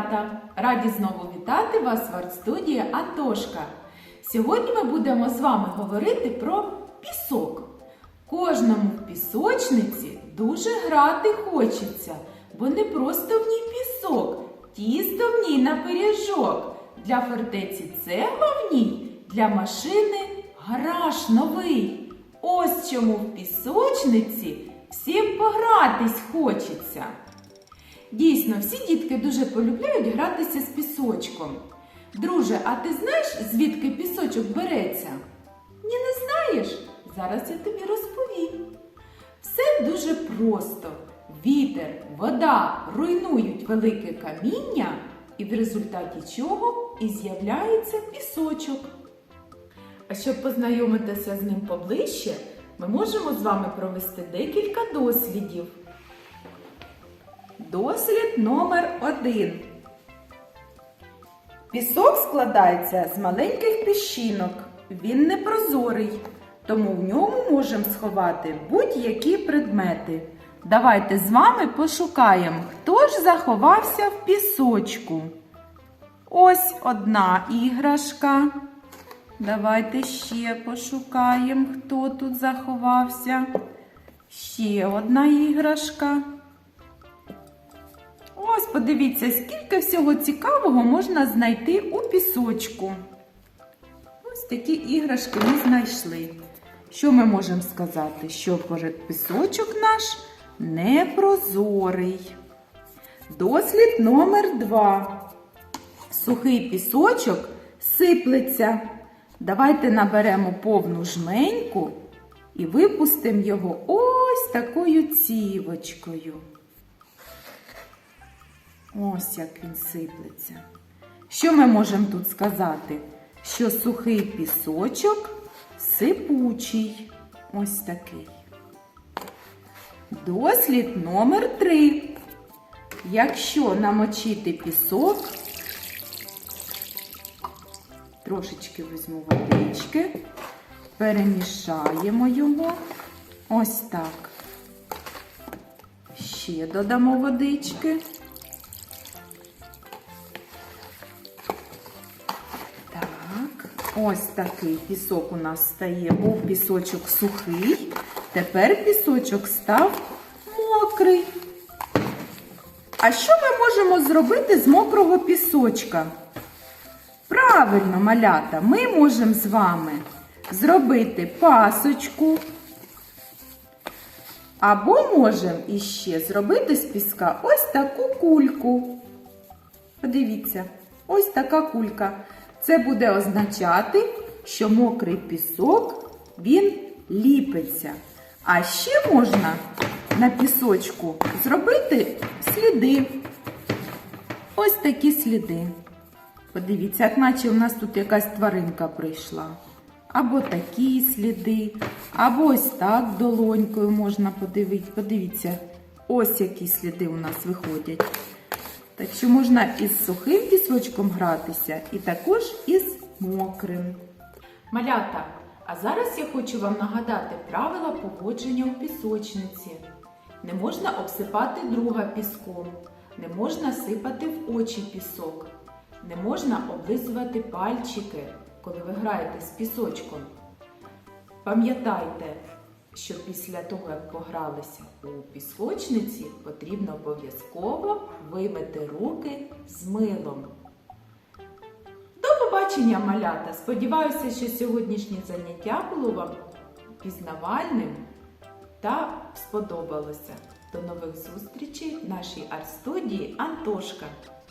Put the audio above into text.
малята! Раді знову вітати вас в арт-студії Антошка. Сьогодні ми будемо з вами говорити про пісок. Кожному в пісочниці дуже грати хочеться, бо не просто в ній пісок, тісто в ній на пиріжок. Для фортеці цегла в ній, для машини гараж новий. Ось чому в пісочниці всім погратись хочеться. Дійсно, всі дітки дуже полюбляють гратися з пісочком. Друже, а ти знаєш, звідки пісочок береться? Ні, не знаєш? Зараз я тобі розповім. Все дуже просто. Вітер, вода руйнують велике каміння, і в результаті чого і з'являється пісочок. А щоб познайомитися з ним поближче, ми можемо з вами провести декілька дослідів. Дослід номер один. Пісок складається з маленьких піщинок. Він не прозорий, тому в ньому можемо сховати будь-які предмети. Давайте з вами пошукаємо, хто ж заховався в пісочку. Ось одна іграшка. Давайте ще пошукаємо, хто тут заховався. Ще одна іграшка. Ось подивіться, скільки всього цікавого можна знайти у пісочку. Ось такі іграшки ми знайшли. Що ми можемо сказати? Що пісочок наш непрозорий. Дослід номер два. Сухий пісочок сиплеться. Давайте наберемо повну жменьку і випустимо його ось такою цівочкою. Ось як він сиплеться. Що ми можемо тут сказати? Що сухий пісочок сипучий. Ось такий. Дослід номер три. Якщо намочити пісок, трошечки візьму водички, перемішаємо його. Ось так. Ще додамо водички. Ось такий пісок у нас стає. Був пісочок сухий, тепер пісочок став мокрий. А що ми можемо зробити з мокрого пісочка? Правильно, малята, ми можемо з вами зробити пасочку. Або можемо іще зробити з піска ось таку кульку. Подивіться, ось така кулька. Це буде означати, що мокрий пісок він ліпиться. А ще можна на пісочку зробити сліди. Ось такі сліди. Подивіться, як наче у нас тут якась тваринка прийшла. Або такі сліди, або ось так долонькою можна подивитися. Подивіться, ось які сліди у нас виходять. Так що можна із сухим пісочком гратися, і також із мокрим. Малята, а зараз я хочу вам нагадати правила поводження у пісочниці. Не можна обсипати друга піском, не можна сипати в очі пісок, не можна облизувати пальчики, коли ви граєте з пісочком. Пам'ятайте, що після того, як погралися у пісочниці, потрібно обов'язково вимити руки з милом. До побачення, малята! Сподіваюся, що сьогоднішнє заняття було вам пізнавальним та сподобалося. До нових зустрічей в нашій арт-студії Антошка.